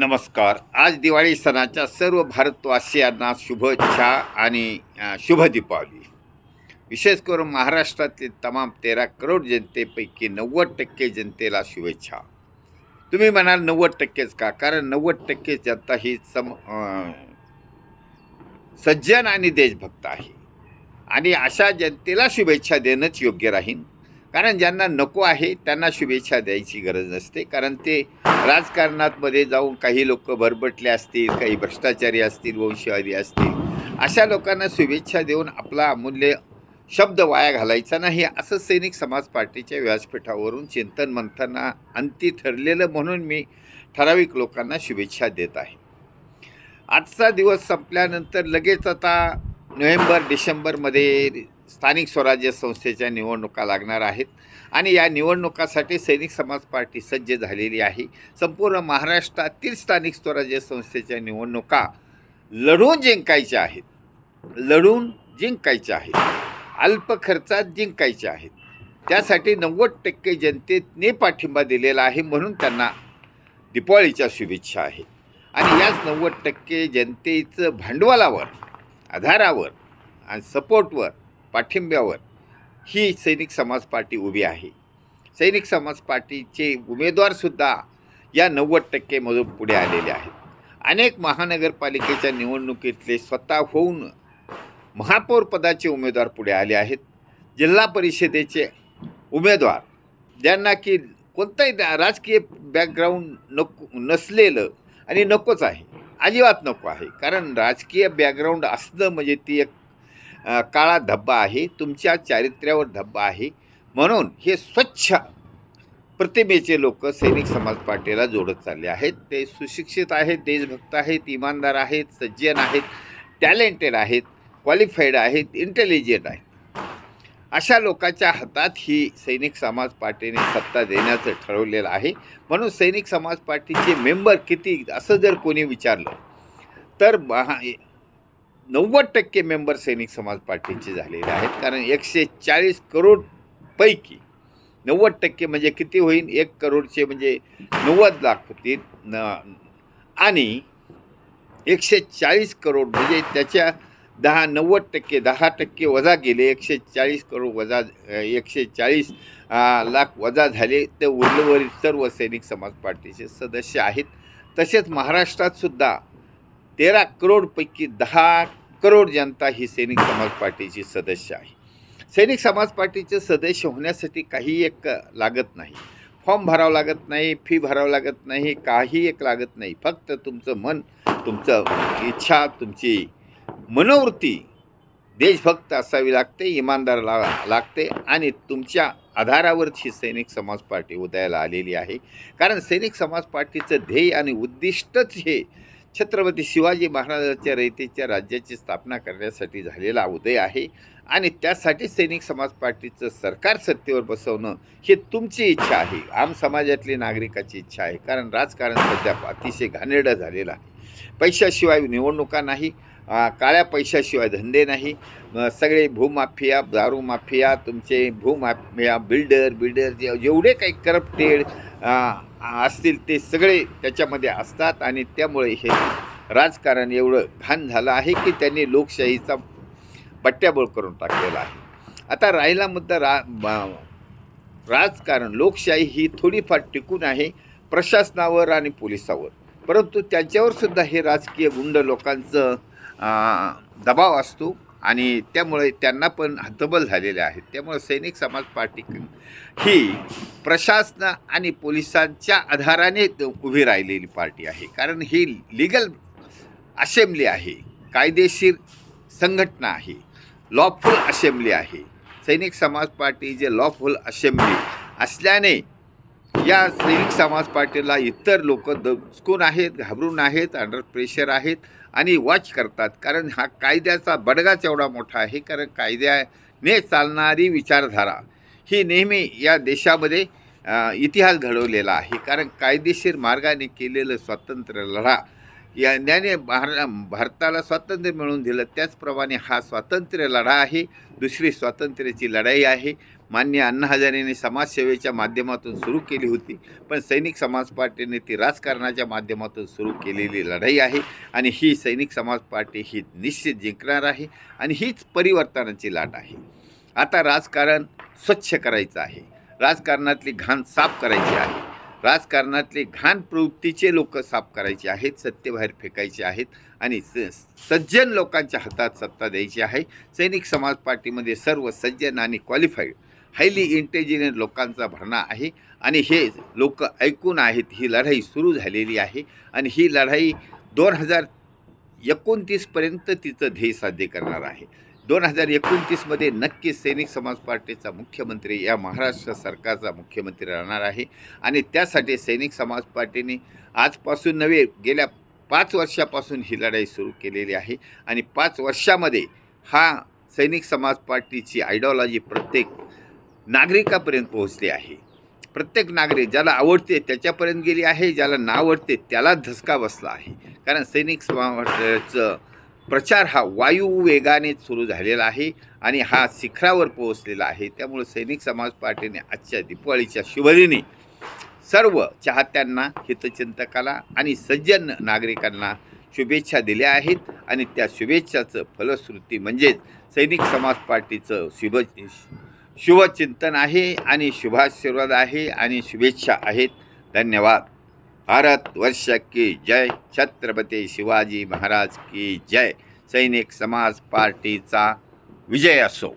नमस्कार. आज दिवाळी सणाच्या सर्व भारतवासियांना शुभेच्छा आणि शुभ दीपावली. विशेष करून महाराष्ट्रातील तमाम तेरा करोड जनतेपैकी नव्वद टक्के जनतेला शुभेच्छा. तुम्ही म्हणाल नव्वद टक्केच का? कारण नव्वद टक्के जनता ही सम सज्जन आणि देशभक्त आहे. आणि अशा जनतेला शुभेच्छा देणंच योग्य राहील कारण ज्यांना नको आहे त्यांना शुभेच्छा द्यायची गरज नसते. कारण ते राजकारणात मध्ये जाऊन काही लोक भरबटले असतील काही भ्रष्टाचारी असतील वंशवादी असतील अशा लोकांना शुभेच्छा देऊन आपला अमूल्य शब्द वाया घालायचा नाही. असं सैनिक समाज पार्टीच्या व्यासपीठावरून चिंतन मंथना अंती ठरलेलं म्हणून मी ठराविक लोकांना शुभेच्छा देत आहे. आजचा दिवस संपल्यानंतर लगेच आता नोव्हेंबर डिसेंबरमध्ये स्थानिक स्वराज्य संस्थेच्या निवडणुका लागणार आहेत. आणि या निवडणुकासाठी सैनिक समाज पार्टी सज्ज झालेली आहे. संपूर्ण महाराष्ट्रातील स्थानिक स्वराज्य संस्थेच्या निवडणुका लढून जिंकायच्या आहेत. लढून जिंकायच्या आहेत. अल्प खर्चात जिंकायच्या आहेत. त्यासाठी नव्वद टक्के जनतेने पाठिंबा दिलेला आहे म्हणून त्यांना दीपावळीच्या शुभेच्छा आहेत. आणि याच नव्वद टक्के जनतेचं भांडवलावर आधारावर आणि सपोर्टवर पाठिंब्यावर ही सैनिक समाज पार्टी उभी आहे. सैनिक समाज पार्टीचे उमेदवारसुद्धा या नव्वद टक्केमधून पुढे आलेले आहेत. अनेक महानगरपालिकेच्या निवडणुकीतले स्वतः होऊन महापौर पदाचे उमेदवार पुढे आले आहेत. जिल्हा परिषदेचे उमेदवार ज्यांना की कोणताही राजकीय बॅकग्राऊंड नको नसलेलं आणि नकोच आहे. अजिबात नको आहे. कारण राजकीय बॅकग्राऊंड असणं म्हणजे ती एक काळा धब्बा आहे तुमच्या चारित्र्यावर धब्बा आहे. म्हणून हे स्वच्छ प्रतिमेचे लोक सैनिक समाज पार्टीला जोडत चालले आहेत. ते सुशिक्षित आहेत देशभक्त आहेत इमानदार आहेत सज्जन आहेत टॅलेंटेड आहेत क्वालिफाईड आहेत इंटेलिजंट आहेत. अशा लोकांच्या हातात ही सैनिक समाज पार्टीने सत्ता देण्याचं ठरवलेलं आहे. म्हणून सैनिक समाज पार्टीचे मेंबर किती असं जर कोणी विचारलं तर महा नव्वद टक्के मेंबर सैनिक समाज पार्टीचे झालेले आहेत. कारण एकशे चाळीस करोड पैकी नव्वद टक्के म्हणजे किती होईल? एक करोडचे म्हणजे नव्वद लाख होतील. न आणि एकशे चाळीस करोड म्हणजे त्याच्या दहा नव्वद टक्के दहा टक्के वजा गेले. एकशे चाळीस करोड वजा एकशे चाळीस लाख वजा झाले. ते उर्वरित सर्व सैनिक समाज पार्टीचे सदस्य आहेत. तसेच महाराष्ट्रात सुद्धा तेरा करोडपैकी दहा करोड जनता ही सैनिक समाज पार्टीची सदस्य आहे. सैनिक समाज पार्टीचे सदस्य होण्यासाठी काही एक लागत नाही. फॉर्म भरावं लागत नाही फी भरावं लागत नाही काही एक लागत नाही. फक्त तुमचं मन तुमचं इच्छा तुमची मनोवृत्ती देशभक्त असावी लागते इमानदार ला लागते आणि तुमच्या आधारावरच ही सैनिक समाज पार्टी उदयाला आलेली आहे. कारण सैनिक समाज पार्टीचं ध्येय आणि उद्दिष्टच हे छत्रपती शिवाजी महाराजांच्या रयतेच्या राज्याची स्थापना करण्यासाठी झालेला उदय आहे आणि त्यासाठी सैनिक समाज पार्टीचं सरकार सत्तेवर बसवणं हे तुमची इच्छा आहे. आम समाजातली नागरिकाची इच्छा आहे. कारण राजकारण सध्या अतिशय घाणेरडं झालेलं आहे. पैशाशिवाय निवडणुका नाही. काळ्या पैशाशिवाय धंदे नाही. सगळे भूमाफिया दारू माफिया तुमचे भूमाफिया बिल्डर बिल्डर जे जेवढे काही करप्टेड असतील ते सगळे त्याच्यामध्ये असतात आणि त्यामुळे हे राजकारण एवढं घाण झालं आहे की त्यांनी लोकशाहीचा पट्ट्याबोळ करून टाकलेला आहे. आता राहिला मुद्दा रा राजकारण लोकशाही ही थोडीफार टिकून आहे प्रशासनावर आणि पोलिसावर. परंतु त्यांच्यावर सुद्धा हे राजकीय गुंड लोकांचं दबाव असतो. आणि त्यामुळे त्यांना पण हतबल झालेले आहेत. त्यामुळे सैनिक समाज पार्टी ही प्रशासन आणि पोलिसांच्या आधाराने उभी राहिलेली पार्टी आहे. कारण ही लिगल असेंब्ली आहे. कायदेशीर संघटना आहे. लॉफुल असेंब्ली आहे. सैनिक समाज पार्टी जे लॉफुल असेंब्ली असल्याने या सैनिक समाज पार्टीला इतर लोक दचकून आहेत घाबरून आहेत अंडर प्रेशर आहेत. आणि वॉच करतात. कारण हा कायद्याचा बडगाच एवढा मोठा आहे. कारण कायद्याने चालणारी विचारधारा ही नेहमी या देशामध्ये इतिहास घडवलेला आहे. कारण कायदेशीर मार्गाने केलेलं स्वातंत्र्य लढा या याने भार भारताला स्वातंत्र्य मिळवून दिलं. त्याचप्रमाणे हा स्वातंत्र्य लढा आहे. दुसरी स्वातंत्र्याची लढाई आहे. मान्य अण्णा हजारेने समाजसेवेच्या माध्यमातून सुरू केली होती पण सैनिक समाज पार्टीने ती राजकारणाच्या माध्यमातून सुरू केलेली लढाई आहे आणि ही सैनिक समाज पार्टी ही निश्चित जिंकणार आहे आणि हीच परिवर्तनाची लाट आहे. आता राजकारण स्वच्छ करायचं आहे. राजकारणातली घाण साफ करायची आहे. राजकारणातले घाण प्रवृत्तीचे लोक साफ करायचे आहेत सत्तेबाहेर फेकायचे आहेत आणि स सज्जन लोकांच्या हातात सत्ता द्यायची आहे. सैनिक समाज पार्टीमध्ये सर्व सज्जन आणि क्वालिफाईड हायली इंटेलिजंट लोकांचा भरणा आहे. आणि हे लोक ऐकून आहेत ही लढाई सुरू झालेली आहे. आणि ही लढाई दोन हजार एकोणतीसपर्यंत तिचं ध्येय साध्य करणार आहे. दोन हजार एकोणतीसमध्ये नक्कीच सैनिक समाज पार्टीचा मुख्यमंत्री या महाराष्ट्र सरकारचा मुख्यमंत्री राहणार आहे. आणि त्यासाठी सैनिक समाज पार्टीने आजपासून नव्हे गेल्या पाच वर्षापासून ही लढाई सुरू केलेली आहे. आणि पाच वर्षामध्ये हा सैनिक समाज पार्टीची आयडिओलॉजी प्रत्येक नागरिकापर्यंत पोहोचली आहे. प्रत्येक नागरिक ज्याला आवडते त्याच्यापर्यंत गेली आहे ज्याला ना आवडते त्याला धसका बसला आहे. कारण सैनिक समाजाचं प्रचार हा वायू वेगाने सुरू झालेला आहे आणि हा शिखरावर पोहोचलेला आहे. त्यामुळे सैनिक समाज पार्टीने आजच्या दीपावळीच्या शुभदिनी सर्व चाहत्यांना हितचिंतकाला आणि सज्जन नागरिकांना शुभेच्छा दिल्या आहेत आणि त्या शुभेच्छाचं फलश्रुती म्हणजेच सैनिक समाज पार्टीचं शुभ शुभचिंतन आहे आणि शुभाशीर्वाद आहे आणि शुभेच्छा आहेत. धन्यवाद. भारत वर्ष की जय. छत्रपती शिवाजी महाराज की जय. सैनिक समाज पार्टीचा विजय असो.